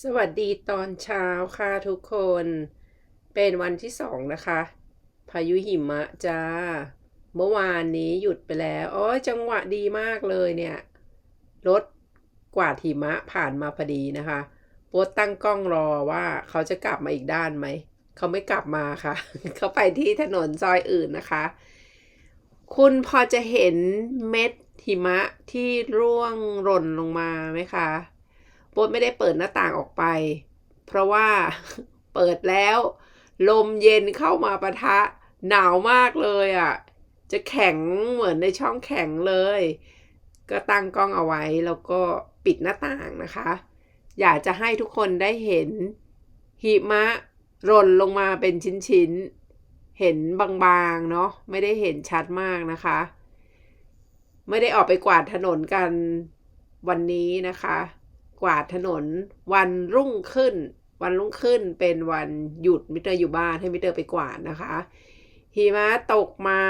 สวัสดีตอนเช้าค่ะทุกคน เป็นวันที่สองนะคะ พายุหิมะจ้า เมื่อวานนี้หยุดไปแล้วโอ้ยจังหวะดีมากเลยเนี่ย รถกวาดหิมะผ่านมาพอดีนะคะโป๊ตตั้งกล้องรอว่าเขาจะกลับมาอีกด้านไหม เขาไม่กลับมาค่ะ เขาไปที่ถนนซอยอื่นนะคะ คุณพอจะเห็นเม็ดหิมะที่ร่วงหล่นลงมาไหมคะ โป๊ตไม่ได้เปิดหน้าต่างออกไป เพราะว่าเปิดแล้ว ลมเย็นเข้ามาปะทะหนาวมากเลยอะ่ะ จะแข็งเหมือนในช่องแข็งเลย ก็ตั้งกล้องเอาไว้แล้วก็ปิดหน้าต่างนะคะ อยากจะให้ทุกคนได้เห็นหิมะหล่นลงมาเป็นชิ้นๆ เห็นบางๆ เนาะไม่ได้เห็นชัดมากนะคะ ไม่ได้ออกไปกวาดถนนกันวันนี้นะคะ กวาดถนนวันรุ่งขึ้น วันรุ่งขึ้นเป็นวันหยุดมิเตอร์อยู่บ้านให้มิเตอร์ไปกวาดนะคะหิมะตกมา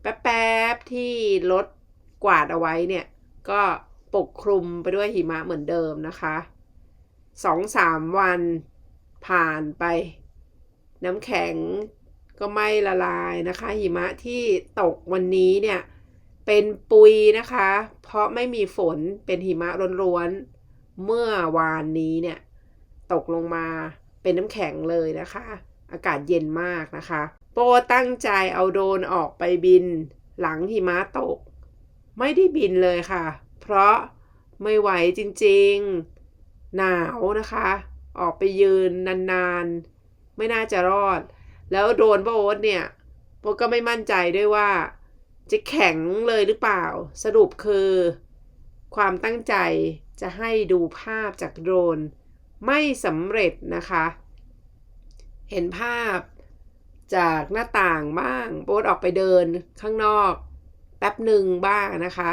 แป๊บๆที่รถกวาดเอาไว้เนี่ย ก็ปกคลุมไปด้วยหิมะเหมือนเดิมนะคะสองสามวันผ่านไป น้ำแข็งก็ไม่ละลายนะคะ หิมะที่ตกวันนี้เนี่ย เป็นปุยนะคะ เพราะไม่มีฝนเป็นหิมะร้วนๆ เมื่อวานนี้เนี่ย ตกลงมาเป็นน้ำแข็งเลยนะคะ อากาศเย็นมากนะคะ โปตั้งใจเอาโดรนออกไปบิน หลังหิมะตก ไม่ได้บินเลยค่ะ เพราะไม่ไหวจริงๆ หนาวนะคะ ออกไปยืนนานๆ ไม่น่าจะรอด แล้วโดรนโปโอ๊ตเนี่ยโปก็ไม่มั่นใจด้วยว่า จะแข็งเลยหรือเปล่า สรุปคือ ความตั้งใจ จะให้ดูภาพจากโดรน ไม่สำเร็จนะคะ เห็นภาพจากหน้าต่างบ้างโบ๊ทออกไปเดินข้างนอก แป๊บหนึ่งบ้างนะคะ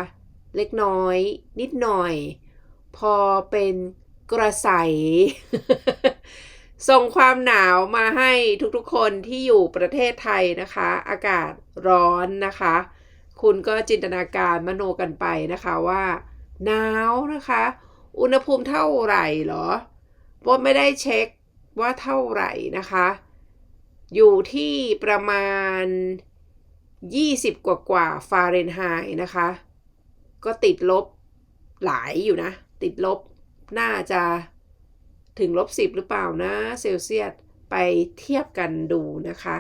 เล็กน้อย นิดหน่อย พอเป็นกระใส ส่งความหนาวมาให้ทุกๆคนที่อยู่ประเทศไทยนะคะ อากาศร้อนนะคะ คุณก็จินตนาการมโนกันไปนะคะว่า หนาวนะคะ อุณหภูมิเท่าไหร่เหรอโป๊ไม่ได้เช็คว่าเท่าไหร่นะคะ อยู่ที่ประมาณ 20 กว่ากว่าฟาเรนไฮต์นะคะ ก็ติดลบหลายอยู่นะ ติดลบน่าจะถึงลบ 10 หรือเปล่านะเซลเซียสไปเทียบกันดูนะคะ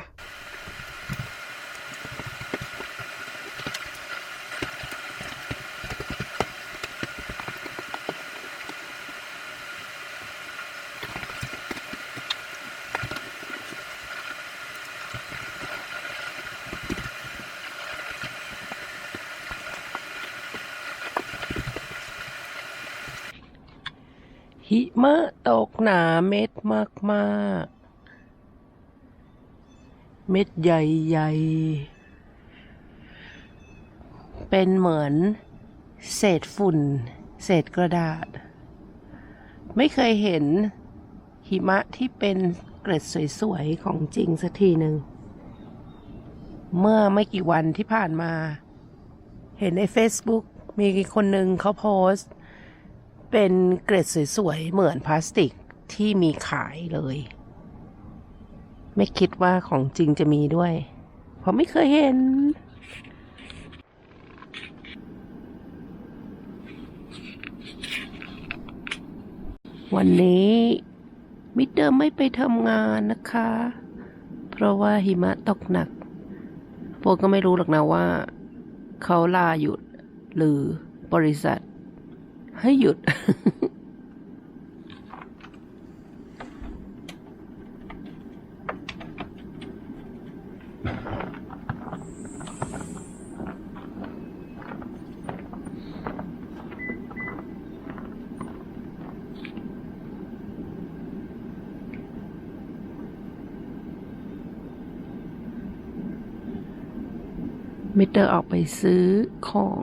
หิมะตกหนาเม็ดมากๆเม็ดใหญ่ๆ เป็นเหมือนเศษฝุ่น เศษกระดาษ ไม่เคยเห็นหิมะที่เป็นเกล็ดสวยๆ ของจริงสักทีหนึ่ง เมื่อไม่กี่วันที่ผ่านมา เห็นใน Facebook มีคนหนึ่งเขาโพสต์ เป็นเกล็ดสวยๆ เหมือนพลาสติกที่มีขายเลย ไม่คิดว่าของจริงจะมีด้วย เพราะไม่เคยเห็น วันนี้มิเตอร์ไม่ไปทำงานนะคะ เพราะว่าหิมะตกหนัก พวกก็ไม่รู้หรอกนะว่า เขาลาหยุดหรือบริษัท ให้หยุด มิเตอร์ออกไปซื้อของ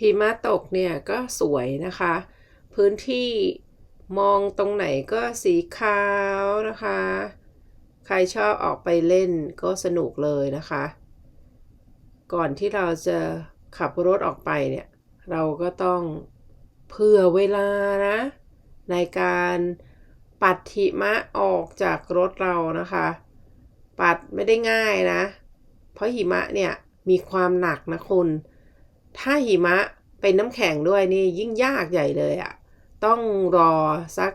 หิมะตกเนี่ยก็สวยนะคะ พื้นที่มองตรงไหนก็สีขาวนะคะ ใครชอบออกไปเล่นก็สนุกเลยนะคะ ก่อนที่เราจะขับรถออกไปเนี่ย เราก็ต้องเผื่อเวลานะ ในการปัดหิมะออกจากรถเรานะคะ ปัดไม่ได้ง่ายนะ เพราะหิมะเนี่ยมีความหนักนะคุณ ถ้าหิมะเป็นน้ำแข็งด้วยนี่ยิ่งยากใหญ่เลยอะ่ะ ต้องรอสัก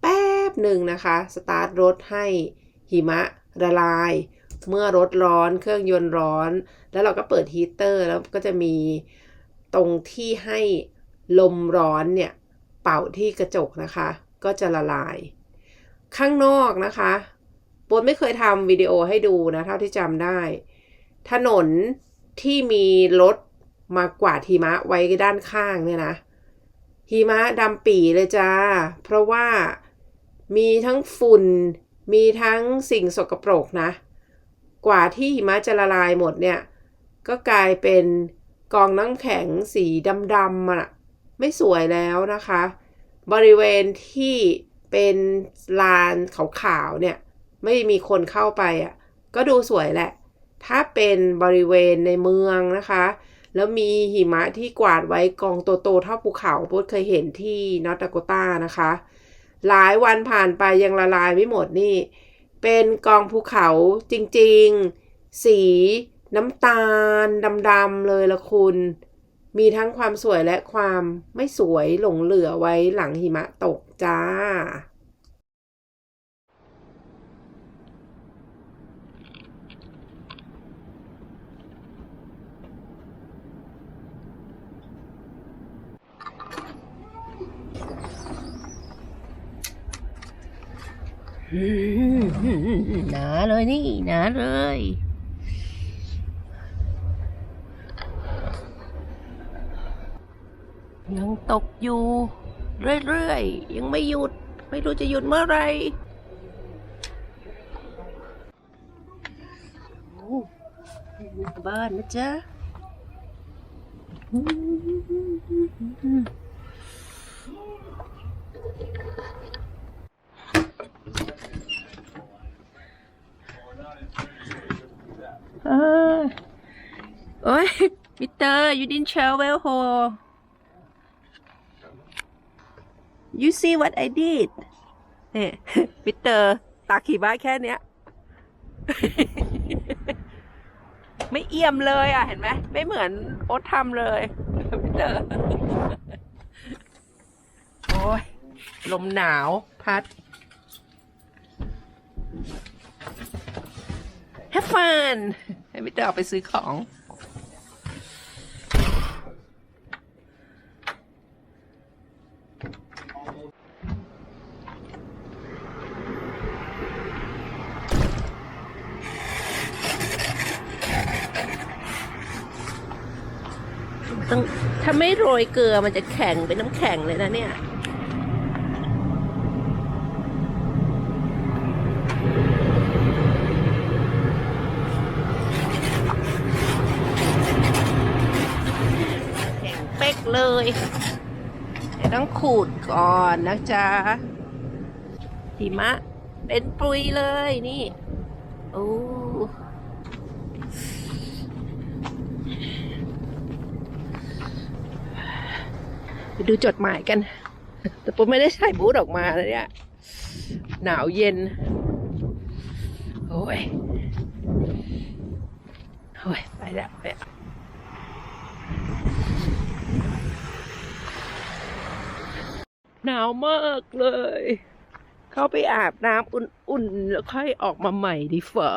แป๊บหนึ่งนะคะ สตาร์ทรถให้หิมะละลาย เมื่อรถร้อนเครื่องยนต์ร้อน แล้วเราก็เปิดฮีเตอร์แล้วก็จะมีตรงที่ให้ลมร้อนเนี่ย เป่าที่กระจกนะคะ ก็จะละลาย ข้างนอกนะคะโบนไม่เคยทำวิดีโอให้ดูนะ เท่าที่จำได้ ถนนที่มีรถ มากวาดหิมะไว้ด้านข้างเนี่ยนะหิมะดำปี่เลยจ้า เพราะว่ามีทั้งฝุ่น มีทั้งสิ่งสกปรกนะ กว่าที่หิมะจะละลายหมดเนี่ย ก็กลายเป็นกองน้ำแข็งสีดำๆอะ ไม่สวยแล้วนะคะ บริเวณที่เป็นลานขาวๆเนี่ย ไม่มีคนเข้าไปอะ ก็ดูสวยแหละ ถ้าเป็นบริเวณในเมืองนะคะ แล้วมีหิมะที่กวาดไว้กองโตๆเท่าภูเขาโบดเคยเห็นที่นอตดาโกตานะคะ หลายวันผ่านไปยังละลายไม่หมดนี่ เป็นกองภูเขาจริงๆ สีน้ำตาลดำๆเลยละคุณ มีทั้งความสวยและความไม่สวยหลงเหลือไว้หลังหิมะตกจ้า หนาเลยนี่หนาเลยยังตกอยู่ เรื่อยๆ ยังไม่หยุด ไม่รู้จะหยุดเมื่อไหรบ้านนะจ๊ะ เออโอ้ยมิสเตอร์ you didn't travel home you see what I did เนี่ยมิสเตอร์ตาขี่บ้าแค่เนี้ย ไม่เอี่ยมเลยอะ เห็นไหม ไม่เหมือนโอ๊ตทำเลยมิสเตอร์ โอ้ย ลมหนาวพัด have fun ให้มิสเตอร์ออกไปซื้อของ ต้องถ้าไม่โรยเกลือมันจะแข็งเป็นน้ำแข็งเลยนะเนี่ย แข็งเป๊กเลยแต่ ต้องขูดก่อนนะจ๊ะหิมะ เป็นปุยเลยนี่โอ้ไปดูจดหมายกัน แต่ผมไม่ได้ใส่บูทออกมาเลยเนี่ย หนาวเย็น โอ้ย โอ้ย ไปแล้วไปแล้ว หนาวมากเลย เข้าไปอาบน้ำอุ่นๆ แล้วค่อยออกมาใหม่ดีฝ่า